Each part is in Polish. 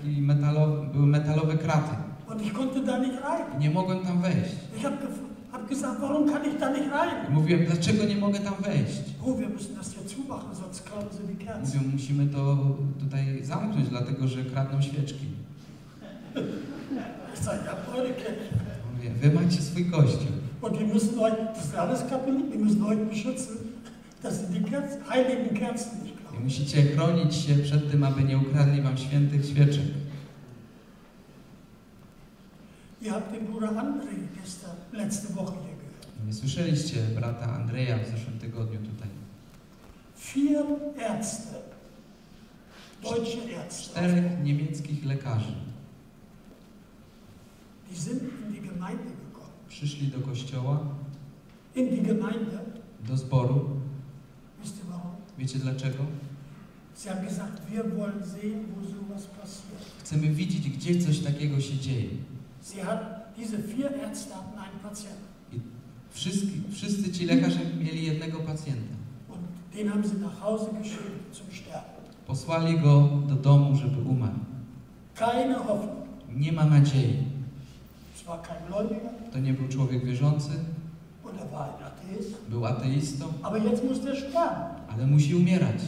taki metalowy, były metalowe kraty. Und ich konnte da nicht rein. I nie mogłem tam wejść. Ich habe hab gesagt, warum kann ich da nicht I rein? mówiłem, dlaczego nie mogę tam wejść? Oh, wir müssen das hier zumachen, sonst klauen sie die Kerzen. Mówią, musimy to tutaj zamknąć, dlatego że kradną świeczki. Mówię, wy macie swój kościół. Und wir müssen euch, das sind alles Katholiken, wir müssen euch beschützen, dass sie die Kerzen, heiligen Kerzen. Musicie chronić się przed tym, aby nie ukradli wam świętych świeczek. Nie słyszeliście brata Andrzeja w zeszłym tygodniu tutaj. Vier Ärzte, deutsche Ärzte, Czterech niemieckich lekarzy die sind in die Gemeinde gekommen. przyszli do kościoła, In die Gemeinde, do zboru. Wiecie dlaczego? Sie haben gesagt, wir wollen sehen, wo sowas passiert. Chcemy widzieć, gdzie coś takiego się dzieje. Sie hat, diese vier Ärzte hatten einen Patienten Wszyscy, wszyscy ci lekarze mieli jednego pacjenta. und den haben sie nach Hause geschickt zum Sterben. Posłali go do domu, żeby umarł. Keine Hoffnung. Nie ma nadziei. Es war kein Gläubiger To nie był człowiek wierzący, und er war ein Atheist. był ateistą, Aber jetzt muss der sterben. ale musi umierać.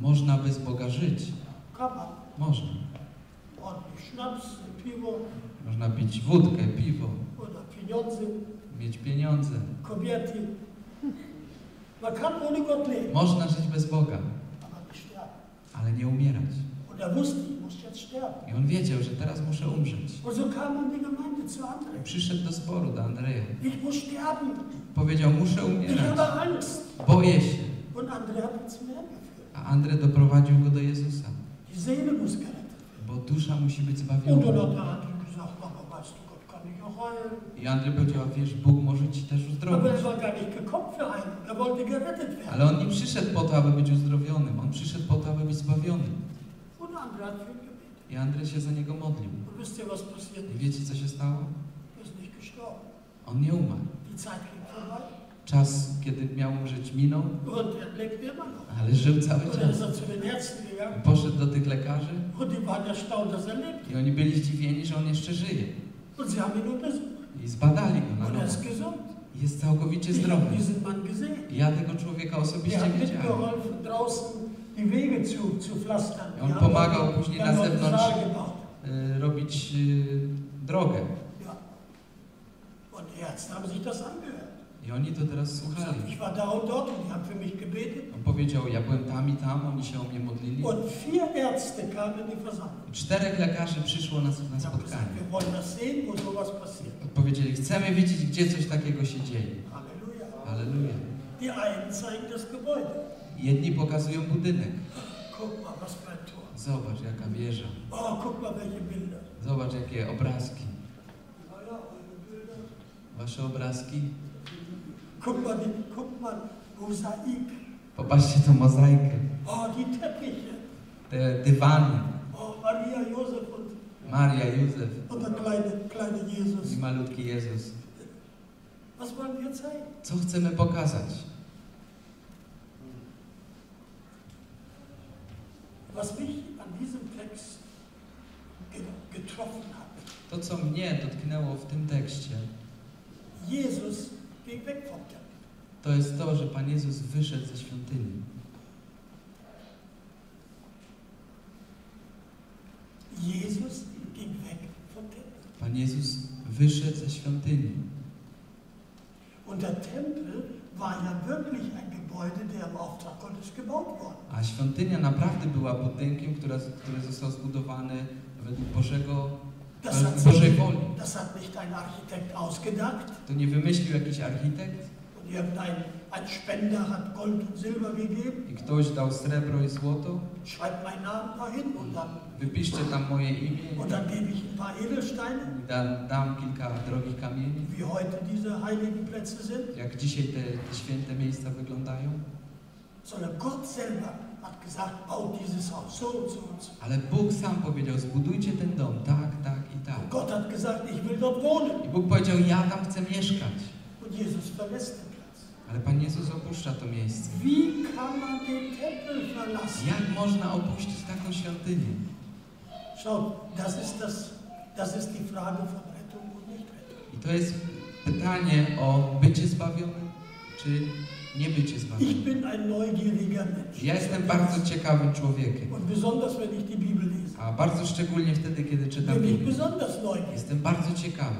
Można bez Boga żyć. Można. Można pić wódkę, piwo, mieć pieniądze. Leben, Można żyć bez Boga, ale nie umierać. Er. I on wiedział, że teraz muszę umrzeć. André. Przyszedł do zboru, do Andrzeja. Powiedział, muszę umierać. Boję się. A Andrzej doprowadził go do Jezusa. Bo dusza musi być zbawiona. I Andrzej powiedział, wiesz, Bóg może ci też Aber uzdrowić. er. Er. Ale on nie przyszedł po to, aby być uzdrowionym. On przyszedł po to, aby być zbawionym. I Andrzej się za niego modlił. I wiecie, co się stało? Er. On nie umarł. Czas, kiedy miał umrzeć, minął, ale żył cały czas. Poszedł do tych lekarzy i oni byli zdziwieni, że on jeszcze żyje. I zbadali go na nowo. Jest całkowicie zdrowy. Ja tego człowieka osobiście widziałem. On pomagał później na zewnątrz. Y, robić y, drogę. Ja. Und die Ärzte haben sich das angehört. I oni to teraz Er słuchali. ich war da und dort und die haben für mich gebetet. On powiedział, ja byłem tam i tam, oni się o mnie modlili. Und vier Ärzte kamen die Versammlung. Czterech lekarzy przyszło na, na spotkanie. wir wollen das sehen, wo sowas passiert. Powiedzieli, chcemy wiedzieć, gdzie coś takiego się dzieje. Halleluja. Halleluja. Die einen zeigen das Gebäude. Jedni pokazują budynek. Guck mal, was für ein Tor. Zobacz, jaka wieża. Oh, guck mal, welche Bilder. Zobacz, jakie obrazki. Wasze obrazki. Guck mal, die, guck mal, Mosaik. Popatrzcie tą mozaikę. Te dywany. Maria, Józef i malutki Jezus. Co chcemy pokazać? To, co mnie dotknęło w tym tekście, Jesus to jest to, że Pan Jezus wyszedł ze świątyni. Jesus ging weg vom Tempel. Pan Jezus wyszedł ze świątyni. Und der Tempel war ja wirklich ein Gebäude, der im Auftrag Gottes gebaut wurde. A świątynia naprawdę była budynkiem, który, który został zbudowany według Bożego, Das das hat nicht ein Architekt ausgedacht To nie wymyślił jakiś architekt und irgendein ein Spender hat Gold und Silber gegeben. i ktoś dał srebro i złoto. Schreibt meinen Namen dahin und dann, Wypiszcie tam moje imię und dann gebe ich ein paar Edelsteine, i dam, dam kilka drogich kamieni. wie heute diese heiligen Plätze sind. Jak dzisiaj te, te święte miejsca wyglądają. Sondern Gott selber hat gesagt, baut dieses Haus so und so und so. Ale Bóg sam powiedział, zbudujcie ten dom, tak, tak Und tak. Gott hat gesagt, ich will dort wohnen. I Bóg powiedział, ja tam chcę mieszkać. Und Jesus verlässt den Platz. Ale Pan Jezus opuszcza to miejsce. Wie kann man den Tempel verlassen? Jak można opuścić taką świątynię? Schau, das ist, das, das ist die Frage von Rettung und Nichtrettung. I to jest pytanie o bycie zbawionym, czy nie bycie Mensch. Ja jestem bardzo ciekawym człowiekiem, a bardzo szczególnie wtedy, kiedy czytam Biblię. Jestem bardzo ciekawy.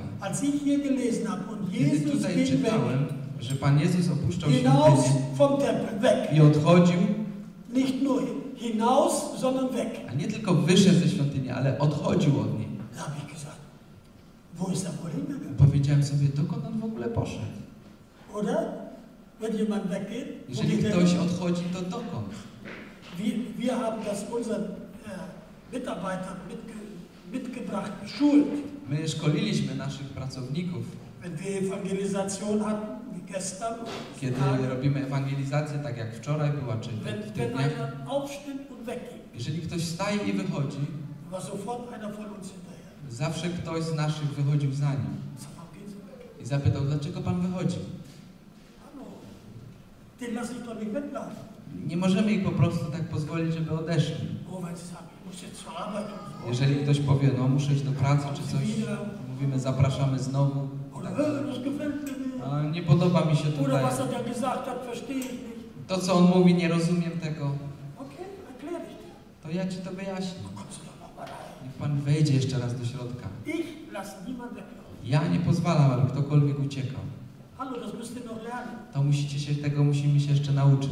Kiedy tutaj czytałem, że Pan Jezus opuszczał świątynię i odchodził, Nicht nur hinaus, sondern weg. a nie tylko wyszedł ze świątyni, ale odchodził od niej. Er? Powiedziałem sobie, dokąd on w ogóle poszedł? Oder? Jeżeli ktoś odchodzi, to dokąd? Wir, haben das unseren Mitarbeitern mitge mitgebracht, geschult. My szkoliliśmy naszych pracowników, Wenn wir Evangelisation hatten, kiedy robimy ewangelizację, tak jak wczoraj była, czy w tych dniach. Jeżeli ktoś wstaje i wychodzi, zawsze ktoś z naszych wychodził za nim i zapytał, dlaczego pan wychodzi? Hallo, den lasse ich doch nicht weglaufen. Nie możemy ich po prostu tak pozwolić, żeby odeszli. Jeżeli ktoś powie, no muszę iść do pracy czy coś, mówimy, zapraszamy znowu. A nie podoba mi się tutaj. To, co on mówi, nie rozumiem tego. To ja ci to wyjaśnię. Mal rein. Niech pan wejdzie jeszcze raz do środka. Ja nie pozwalam, aby ktokolwiek uciekał. Hallo, das müsst ihr noch lernen. To musicie się, tego musimy się jeszcze nauczyć.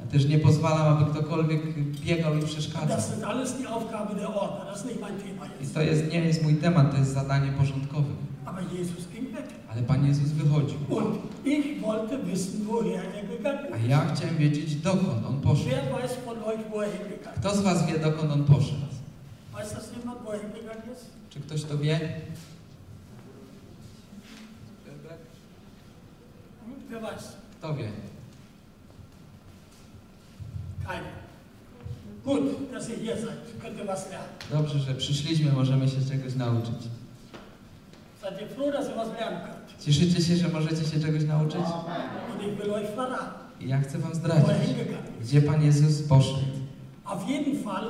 Ja też nie pozwalam, aby ktokolwiek biegał i przeszkadzał. I to jest, nie jest mój temat, to jest zadanie porządkowe. Ale Pan Jezus wychodził. Er A ja chciałem wiedzieć, dokąd on poszedł. Er Kto z Was wie, dokąd on poszedł? er? Czy ktoś to wie? Weiß? Kto wie? Keiner. Gut, dass ihr hier seid. Könnt ihr was lernen. Dobrze, że przyszliśmy, możemy się czegoś nauczyć. Seid ihr froh, dass ihr was lernen könnt? Cieszycie się, że możecie się czegoś nauczyć? Und ich will euch verraten, I ja chcę Wam zdradzić, ist. gdzie Pan Jezus poszedł. Auf jeden Fall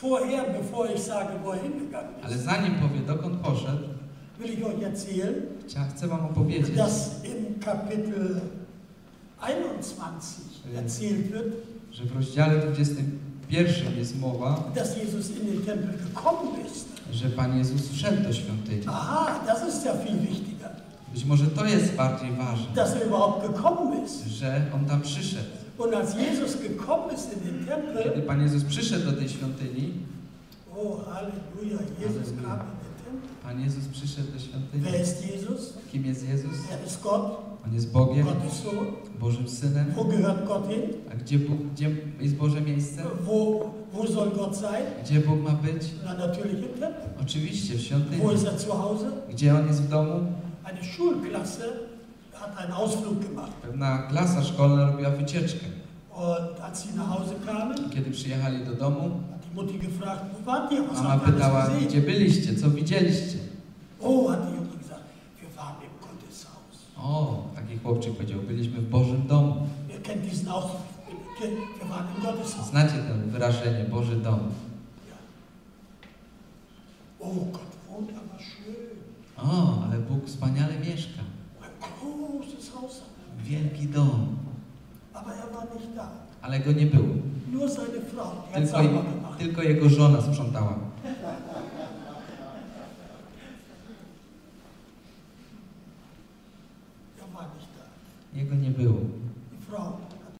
vorher, bevor ich sage, hingegangen Ale ist, zanim powie, dokąd poszedł, will ich euch erzählen, chcia- chcę Wam opowiedzieć, dass im Kapitel 21 erzählt wird, że w rozdziale 21 jest mowa, dass Jesus in den Tempel gekommen ist. że Pan Jezus wszedł do świątyni. Aha, das ist ja viel wichtiger, Być może to jest bardziej ważne, dass er überhaupt gekommen ist. że On tam przyszedł. Und als Jesus gekommen ist in den Kiedy Tempel, Pan Jezus przyszedł do tej świątyni, Halleluja, Jesus kam in den Tempel. Pan Jezus przyszedł do świątyni. Wer ist Jesus? Kim jest Jezus? Er ist Gott, On jest Bogiem, Gottes Sohn. Bożym Synem. Wo gehört Gott hin? A gdzie, Bóg, gdzie jest Boże miejsce? Wo, wo soll Gott sein? Gdzie Bóg ma być? Na, natürlich im Tempel. Oczywiście w świątyni. Wo ist er zu Hause? Gdzie On jest w domu? Eine Schulklasse hat einen Ausflug gemacht. Pewna klasa szkolna robiła wycieczkę. Und als sie nach Hause kamen, Kiedy przyjechali do domu, mama pytała, gdzie byliście, co widzieliście? O, taki chłopczyk powiedział, byliśmy w Bożym domu. Znacie to wyrażenie, Boży dom. O, ale Bóg wspaniale mieszka. Er. Wielki dom. Er. Ale go nie było. Tylko. Tylko jego żona sprzątała. Jego nie było.